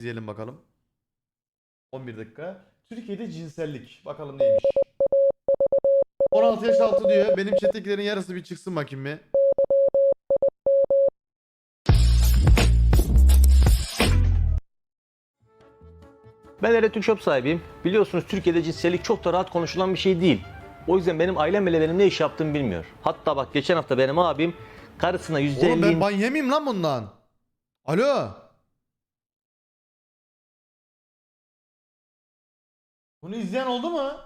İzleyelim bakalım. 11 dakika. Türkiye'de cinsellik. Bakalım neymiş. 16 yaş altı diyor. Benim chat'tekilerin yarısı bir çıksın bakayım bir. Ben Erotik Shop sahibiyim. Biliyorsunuz Türkiye'de cinsellik çok da rahat konuşulan bir şey değil. O yüzden benim ailem bile benim ne iş yaptığımı bilmiyor. Hatta bak geçen hafta benim abim karısına %50 Oğlum ben ban yemeyeyim lan bundan. Alo. Bunu izleyen oldu mu?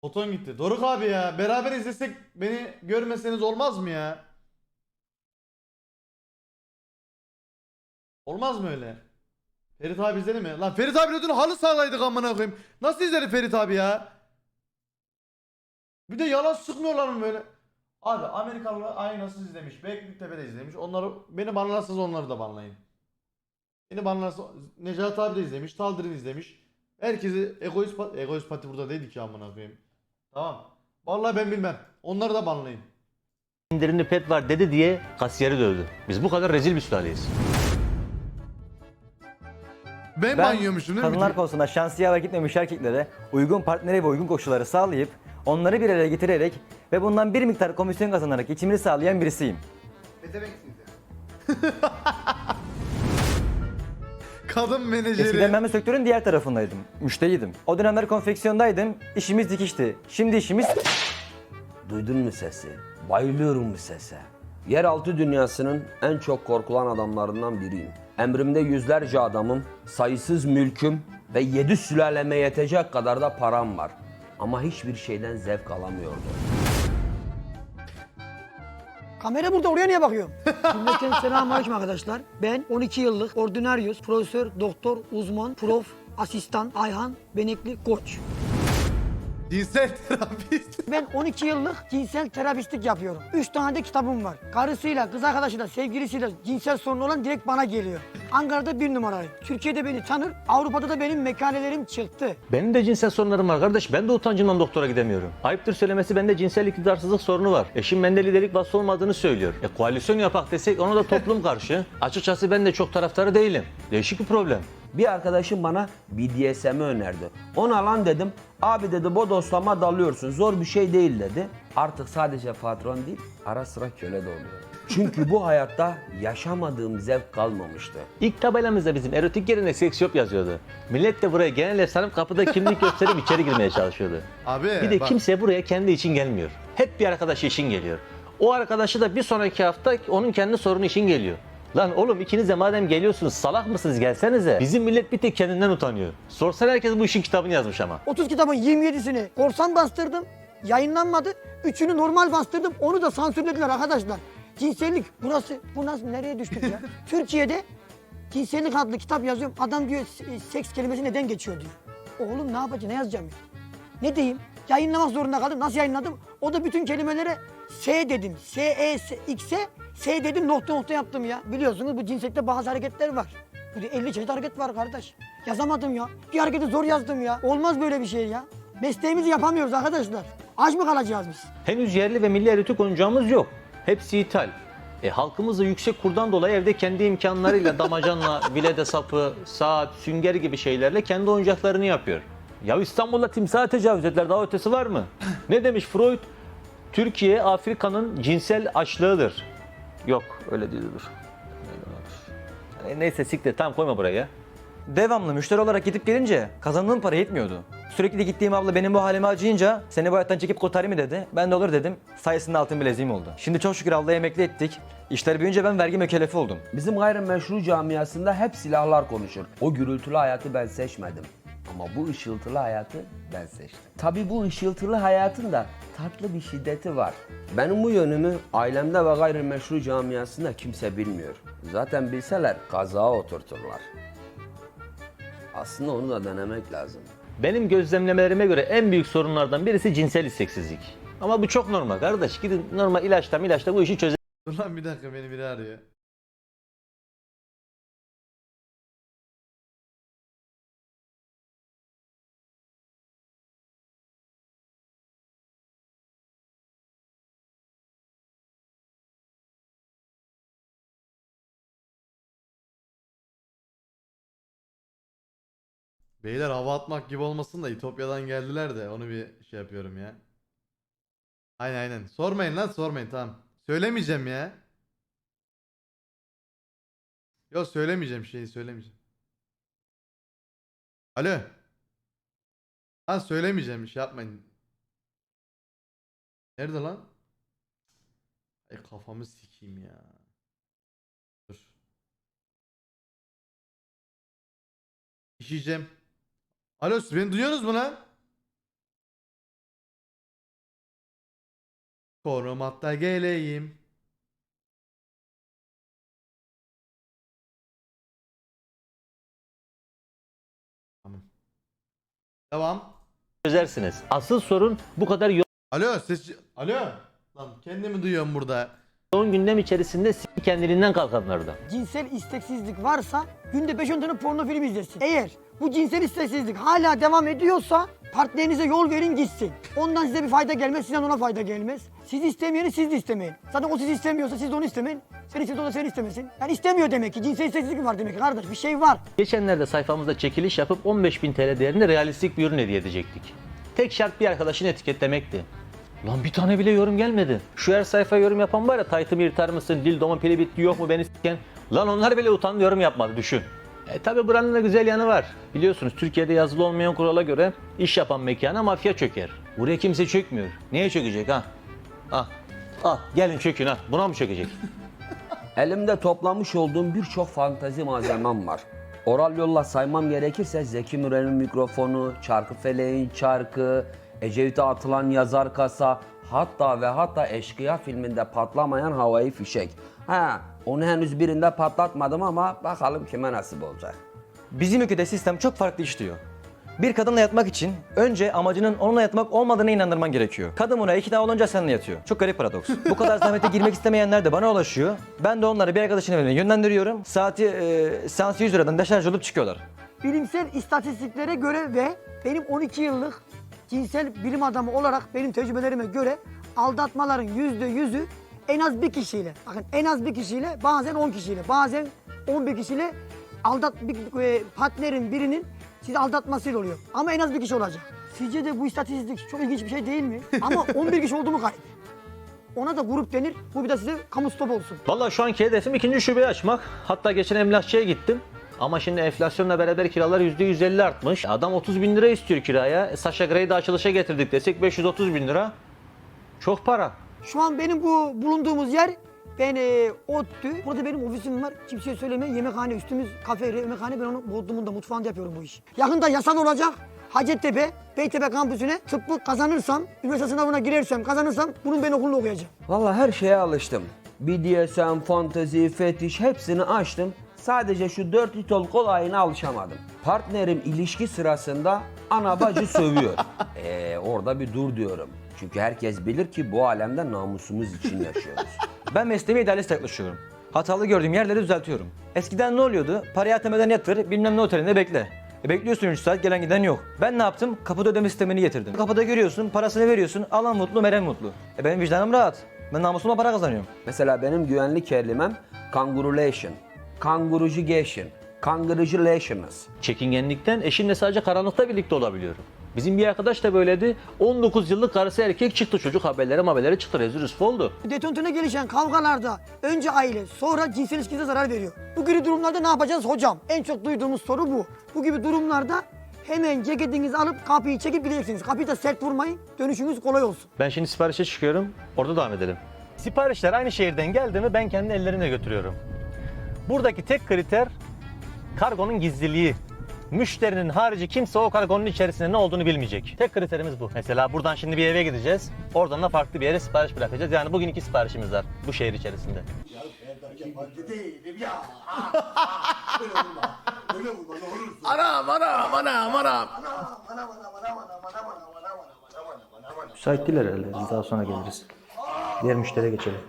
Foton gitti. Doruk abi ya. Beraber izlesek beni görmeseniz olmaz mı ya? Olmaz mı öyle? Ferit abi izledi mi? Lan Ferit abiyle dün halı sahadaydık amına koyayım. Nasıl izledi Ferit abi ya? Bir de yalan sıkmıyorlar mı böyle? Abi Amerikalılar aynasız izlemiş. Beylikdüzü'de izlemiş. Onları beni banlarsanız onları da banlayın. Beni banlarsa Necat abi de izlemiş. Taldir'in izlemiş. Herkesi egoist, pa- egoist pati burada değildi ki amına koyayım. Tamam. Vallahi ben bilmem. Onları da banlayın. indirimli pet var dedi diye kasiyeri dövdü. Biz bu kadar rezil bir sülaleyiz. Ben, Ben banyoymuşum değil mi? kadınlar konusunda şansiye gitmemiş erkeklere uygun partneri ve uygun koşulları sağlayıp onları bir araya getirerek ve bundan bir miktar komisyon kazanarak geçimini sağlayan birisiyim. Kadın menajeri. Eskiden ben sektörün diğer tarafındaydım. Müşteriydim. O dönemler konfeksiyondaydım. İşimiz dikişti. Şimdi işimiz Duydun mu sesi? Bayılıyorum bu sese. Yeraltı dünyasının en çok korkulan adamlarından biriyim. Emrimde yüzlerce adamım, sayısız mülküm ve yedi sülaleme yetecek kadar da param var. Ama hiçbir şeyden zevk alamıyordum. Kamera burada oraya niye bakıyorum? Cümleten selamünaleyküm arkadaşlar. Ben 12 yıllık ordinaryus, profesör, doktor, uzman, prof, asistan, Ayhan, Benekli, koç. Cinsel terapist. Ben 12 yıllık cinsel terapistlik yapıyorum. 3 tane de kitabım var. Karısıyla, kız arkadaşıyla, sevgilisiyle cinsel sorunu olan direkt bana geliyor. Ankara'da bir numarayım. Türkiye'de beni tanır, Avrupa'da da benim mekanelerim çıktı. Benim de cinsel sorunlarım var kardeş. Ben de utancımdan doktora gidemiyorum. Ayıptır söylemesi bende cinsel iktidarsızlık sorunu var. Eşim bende liderlik vasfı olmadığını söylüyor. E koalisyon yapak desek ona da toplum karşı. Açıkçası ben de çok taraftarı değilim. Değişik bir problem. Bir arkadaşım bana BDSM'i önerdi. Ona lan dedim. Abi dedi bodoslama dalıyorsun. Zor bir şey değil dedi. Artık sadece patron değil, ara sıra köle de oluyor. Çünkü bu hayatta yaşamadığım zevk kalmamıştı. İlk tabelamızda bizim erotik yerine seks shop yazıyordu. Millet de buraya genel ev sanıp kapıda kimlik gösterip içeri girmeye çalışıyordu. Abi Bir de bak. kimse buraya kendi için gelmiyor. Hep bir arkadaşı için geliyor. O arkadaşı da bir sonraki hafta onun kendi sorunu için geliyor. Lan oğlum ikiniz de madem geliyorsunuz salak mısınız gelsenize. Bizim millet bir tek kendinden utanıyor. Sorsan herkes bu işin kitabını yazmış ama. 30 kitabın 27'sini korsan bastırdım. Yayınlanmadı. Üçünü normal bastırdım. Onu da sansürlediler arkadaşlar. Cinsellik burası. Bu nasıl nereye düştük ya? Türkiye'de cinsellik adlı kitap yazıyorum. Adam diyor "S- seks kelimesi neden geçiyor diyor. Oğlum ne yapacağım ne yazacağım ya? Ne diyeyim? Yayınlamak zorunda kaldım. Nasıl yayınladım? O da bütün kelimelere S dedim. S, E, S, X'e S dedim nokta nokta yaptım ya. Biliyorsunuz bu cinsellikte bazı hareketler var. Bu da 50 çeşit hareket var kardeş. Yazamadım ya. Bir hareketi zor yazdım ya. Olmaz böyle bir şey ya. Mesleğimizi yapamıyoruz arkadaşlar. Aç mı kalacağız biz? Henüz yerli ve milli erotik oyuncağımız yok. Hepsi ithal. E, halkımız da yüksek kurdan dolayı evde kendi imkanlarıyla damacanla, vilede sapı, saat, sünger gibi şeylerle kendi oyuncaklarını yapıyor. Ya İstanbul'da timsaha tecavüz ettiler daha ötesi var mı? ne demiş Freud? Türkiye Afrika'nın cinsel açlığıdır. Yok öyle değildir. E, neyse siktir tamam koyma buraya. Devamlı müşteri olarak gidip gelince kazandığım para yetmiyordu. Sürekli de gittiğim abla benim bu halime acıyınca seni bu hayattan çekip kurtarayım mı dedi. Ben de olur dedim. Sayesinde altın bileziğim oldu. Şimdi çok şükür ablayı emekli ettik. İşler büyüyünce ben vergi mükellefi oldum. Bizim gayrimeşru camiasında hep silahlar konuşur. O gürültülü hayatı ben seçmedim. Ama bu ışıltılı hayatı ben seçtim. Tabii bu ışıltılı hayatın da tatlı bir şiddeti var. Benim bu yönümü ailemde ve gayrimeşru camiasında kimse bilmiyor. Zaten bilseler kazağa oturturlar. Aslında onu da denemek lazım. Benim gözlemlemelerime göre en büyük sorunlardan birisi cinsel isteksizlik. Ama bu çok normal kardeş. Gidin normal ilaçla ilaçla bu işi çöze Dur lan bir dakika beni biri arıyor. Beyler hava atmak gibi olmasın da İtopya'dan geldiler de onu bir şey yapıyorum ya. Aynen aynen. Sormayın lan sormayın tamam. Söylemeyeceğim ya. Yok söylemeyeceğim şeyi söylemeyeceğim. Alo. Lan söylemeyeceğim şey yapmayın. Nerede lan? Ay kafamı sikeyim ya. Dur. İşeyeceğim. Alo siz beni duyuyorsunuz mu lan? Korumakta geleyim. Tamam. Devam. çözersiniz. Asıl sorun bu kadar Alo ses... Alo. Lan kendimi duyuyorum burada. Yoğun gündem içerisinde s- kendiliğinden kalkanlarda. Cinsel isteksizlik varsa günde 5-10 tane porno film izlesin. Eğer bu cinsel isteksizlik hala devam ediyorsa partnerinize yol verin gitsin. Ondan size bir fayda gelmez, sizden ona fayda gelmez. Siz istemeyeni siz de istemeyin. Zaten o sizi istemiyorsa siz de onu istemeyin. Sen istiyorsa o da seni istemesin. Yani istemiyor demek ki. Cinsel isteksizlik var demek ki kardeş. Bir şey var. Geçenlerde sayfamızda çekiliş yapıp 15.000 TL değerinde realistik bir ürün hediye edecektik. Tek şart bir arkadaşını etiketlemekti. Lan bir tane bile yorum gelmedi. Şu her sayfaya yorum yapan var ya taytımı yırtar mısın, dildomun pili bitti yok mu beni s**ken. Lan onlar bile utandı yorum yapmadı düşün. E tabi buranın da güzel yanı var. Biliyorsunuz Türkiye'de yazılı olmayan kurala göre iş yapan mekana mafya çöker. Buraya kimse çökmüyor. Neye çökecek ha? Ah, ah gelin çökün ha. Buna mı çökecek? Elimde toplamış olduğum birçok fantazi malzemem var. Oral yolla saymam gerekirse Zeki Müren'in mikrofonu, Çarkıfeleğin çarkı, Ecevit'e atılan yazar kasa, hatta ve hatta Eşkıya filminde patlamayan havai fişek. Ha, onu henüz birinde patlatmadım ama bakalım kime nasip olacak. Bizim ülkede sistem çok farklı işliyor. Bir kadınla yatmak için önce amacının onunla yatmak olmadığını inandırman gerekiyor. Kadın buna ikna olunca seninle yatıyor. Çok garip paradoks. Bu kadar zahmete girmek istemeyenler de bana ulaşıyor. Ben de onları bir arkadaşın evine yönlendiriyorum. Saati e, seansı 100 liradan deşarj olup çıkıyorlar. Bilimsel istatistiklere göre ve benim 12 yıllık cinsel bilim adamı olarak benim tecrübelerime göre aldatmaların yüzde yüzü en az bir kişiyle, bakın en az bir kişiyle, bazen 10 kişiyle, bazen 11 kişiyle aldat bir e, partnerin birinin sizi aldatmasıyla oluyor. Ama en az bir kişi olacak. Sizce de bu istatistik çok ilginç bir şey değil mi? Ama 11 kişi oldu mu kayıp. Ona da grup denir. Bu bir de size kamu stop olsun. Vallahi şu anki hedefim ikinci şubeyi açmak. Hatta geçen emlakçıya gittim. Ama şimdi enflasyonla beraber kiralar %150 artmış. Adam 30 bin lira istiyor kiraya. E, Sasha Grey'i de açılışa getirdik desek 530 bin lira. Çok para. Şu an benim bu bulunduğumuz yer ben e, ODTÜ. Burada benim ofisim var. Kimseye söyleme. Yemekhane üstümüz kafe, yemekhane. Ben onu Bodrum'un mutfağında yapıyorum bu işi. Yakında yasal olacak. Hacettepe, Beytepe kampüsüne tıbbı kazanırsam, üniversite sınavına girersem, kazanırsam bunun ben okulunu okuyacağım. Vallahi her şeye alıştım. BDSM, fantezi, fetiş hepsini açtım. Sadece şu dört litol kolayına alışamadım. Partnerim ilişki sırasında ana bacı sövüyor. Eee orada bir dur diyorum. Çünkü herkes bilir ki bu alemde namusumuz için yaşıyoruz. Ben mesleğime idealist yaklaşıyorum. Hatalı gördüğüm yerleri düzeltiyorum. Eskiden ne oluyordu? Parayı atameden yatır, bilmem ne otelinde bekle. E bekliyorsun 3 saat gelen giden yok. Ben ne yaptım? Kapıda ödeme sistemini getirdim. Kapıda görüyorsun, parasını veriyorsun, alan mutlu, veren mutlu. E benim vicdanım rahat. Ben namusumla para kazanıyorum. Mesela benim güvenlik kelimem kangurulation, kangurucugation, kanguruculationız. Çekingenlikten eşimle sadece karanlıkta birlikte olabiliyorum. Bizim bir arkadaş da böyleydi. 19 yıllık karısı erkek çıktı çocuk haberleri haberleri çıktı rezil rüsva oldu. Detontuna gelişen kavgalarda önce aile, sonra cinsel ilişkinize zarar veriyor. Bu gibi durumlarda ne yapacağız hocam? En çok duyduğumuz soru bu. Bu gibi durumlarda hemen ceketinizi alıp kapıyı çekip gideceksiniz. Kapıyı da sert vurmayın, dönüşünüz kolay olsun. Ben şimdi siparişe çıkıyorum. Orada devam edelim. Siparişler aynı şehirden geldi mi ben kendi ellerimle götürüyorum. Buradaki tek kriter kargonun gizliliği. Müşterinin harici kimse o kargonun içerisinde ne olduğunu bilmeyecek. Tek kriterimiz bu. Mesela buradan şimdi bir eve gideceğiz. Oradan da farklı bir yere sipariş bırakacağız. Yani bugün iki siparişimiz var bu şehir içerisinde. Yabancı değilim ya. Böyle vurma. Böyle vurma ne olursun. Anam anam anam anam. Anam anam anam anam anam anam anam anam anam anam anam anam. Müsait değiller herhalde. Daha sonra geliriz. Diğer müşteriye geçelim.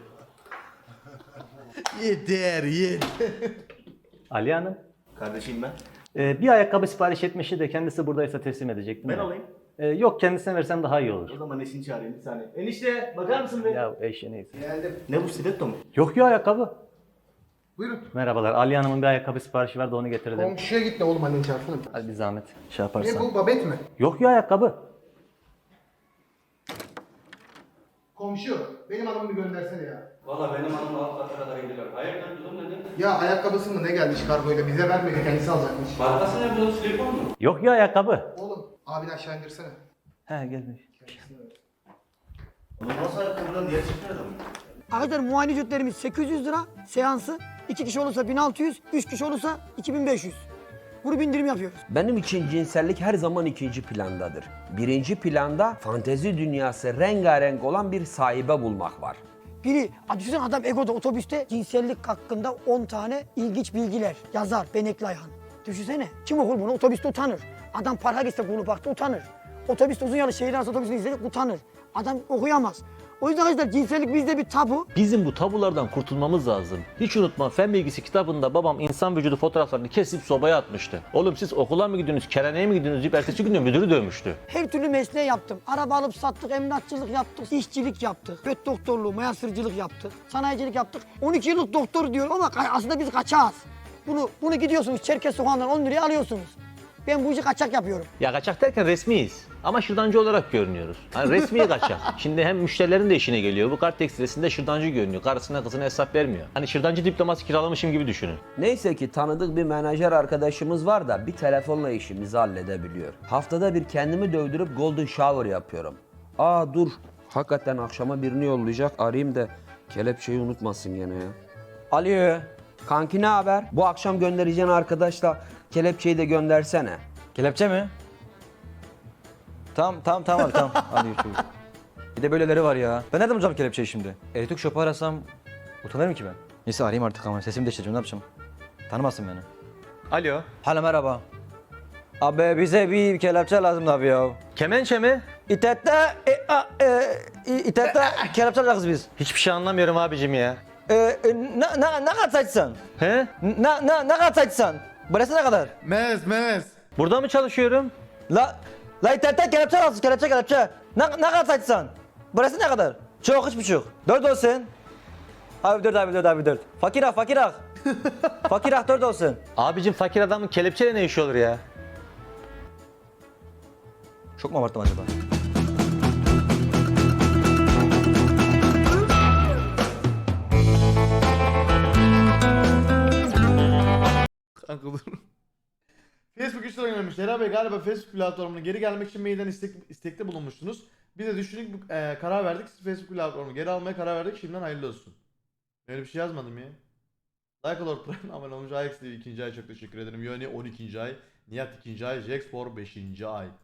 Yeter yeter. Ali Hanım. Kardeşim ben. Ee, bir ayakkabı sipariş etmişti de kendisi buradaysa teslim edecektim. Ben alayım. Ee, yok kendisine versem daha iyi olur. O zaman eşini çağırayım bir saniye. Enişte bakar mısın be? Ya eşi neyse. Ne bu stiletto mu? Yok ya ayakkabı. Buyurun. Merhabalar. Ali Hanım'ın bir ayakkabı siparişi vardı onu getirelim. Komşuya git de oğlum annen çarpsana. Hadi bir zahmet. Şey Ne yaparsan. bu babet mi? Yok ya ayakkabı. Komşu benim adamı bir göndersene ya. Valla benim hanım alt kata kadar. Ya ayakkabısı mı ne gelmiş kargoyla bize vermedi kendisi alacakmış. Markası ne bu? Silikon mu? Yok ya ayakkabı. Oğlum abini aşağı indirsene. He gelmiş. Onu nasıl ayakkabıdan diğer çıkmıyor mu? Arkadaşlar muayene ücretlerimiz 800 lira seansı. 2 kişi olursa 1600, 3 kişi olursa 2500. Grup indirim yapıyoruz. Benim için cinsellik her zaman ikinci plandadır. Birinci planda fantezi dünyası rengarenk olan bir sahibe bulmak var. Biri, düşünsene adam Ego'da otobüste cinsellik hakkında 10 tane ilginç bilgiler yazar Benekli Ayhan. Düşünsene kim okur bunu otobüste utanır. Adam parka gitse bunu baktı utanır. Otobüste uzun yolu şehir arası otobüsünü izledik utanır. Adam okuyamaz. O yüzden arkadaşlar cinsellik bizde bir tabu. Bizim bu tabulardan kurtulmamız lazım. Hiç unutma fen bilgisi kitabında babam insan vücudu fotoğraflarını kesip sobaya atmıştı. Oğlum siz okula mı gidiyorsunuz, keraneye mi gidiyorsunuz deyip ertesi gün de müdürü dövmüştü. Her türlü mesleği yaptım. Araba alıp sattık, emlakçılık yaptık, işçilik yaptık, göt doktorluğu, mayasırcılık yaptık, sanayicilik yaptık. 12 yıllık doktor diyor ama aslında biz kaçağız. Bunu bunu gidiyorsunuz Çerkez sokağından 10 liraya alıyorsunuz. Ben bu işi kaçak yapıyorum. Ya kaçak derken resmiyiz. Ama şırdancı olarak görünüyoruz. Hani resmi kaçak. Şimdi hem müşterilerin de işine geliyor. Bu kart tekstilesinde şırdancı görünüyor. Karısına kızına hesap vermiyor. Hani şırdancı diploması kiralamışım gibi düşünün. Neyse ki tanıdık bir menajer arkadaşımız var da bir telefonla işimizi halledebiliyor. Haftada bir kendimi dövdürüp golden shower yapıyorum. Aa dur, hakikaten akşama birini yollayacak arayayım da kelepçeyi unutmasın gene ya. Alo, kanki ne haber? Bu akşam göndereceğin arkadaşla kelepçeyi de göndersene. Kelepçe mi? Tamam tamam tamam abi tamam. Hadi görüşürüz. Bir de böyleleri var ya. Ben nereden bulacağım kelepçeyi şimdi? Elektrik şopu arasam utanırım ki ben. Neyse arayayım artık ama sesimi değiştireceğim ne yapacağım? Tanımazsın beni. Alo. Hala merhaba. Abi bize bir kelepçe lazım abi ya. Kemençe mi? İtette, e, a, e, i- İtette kelepçe alacağız biz. Hiçbir şey anlamıyorum abicim ya. E, e, ne, ne, ne kadar saçsan? He? Ne, ne, ne kadar saçsan? Burası ne kadar? Mez mez. Burada mı çalışıyorum? La, la internette kelepçe lazım, kelepçe kelepçe. Ne, ne kadar saçsan? Burası ne kadar? Çok, üç buçuk. Dört olsun. Abi dört, abi dört, abi dört. Fakir ah, fakir ah. fakir ah dört olsun. Abicim fakir adamın kelepçeyle ne işi olur ya? Çok mu abarttım acaba? Kanka dur. Facebook üstüne oynamış. Lera Bey galiba Facebook platformuna geri gelmek için mailden istek, istekte bulunmuştunuz. Biz de düşündük e, karar verdik. Facebook platformunu geri almaya karar verdik. Şimdiden hayırlı olsun. Öyle bir şey yazmadım ya. Like Lord Prime abone olmuş. Ajax TV ikinci ay çok teşekkür ederim. Yoni 12. ay. Nihat ikinci ay. Jax for 5. ay.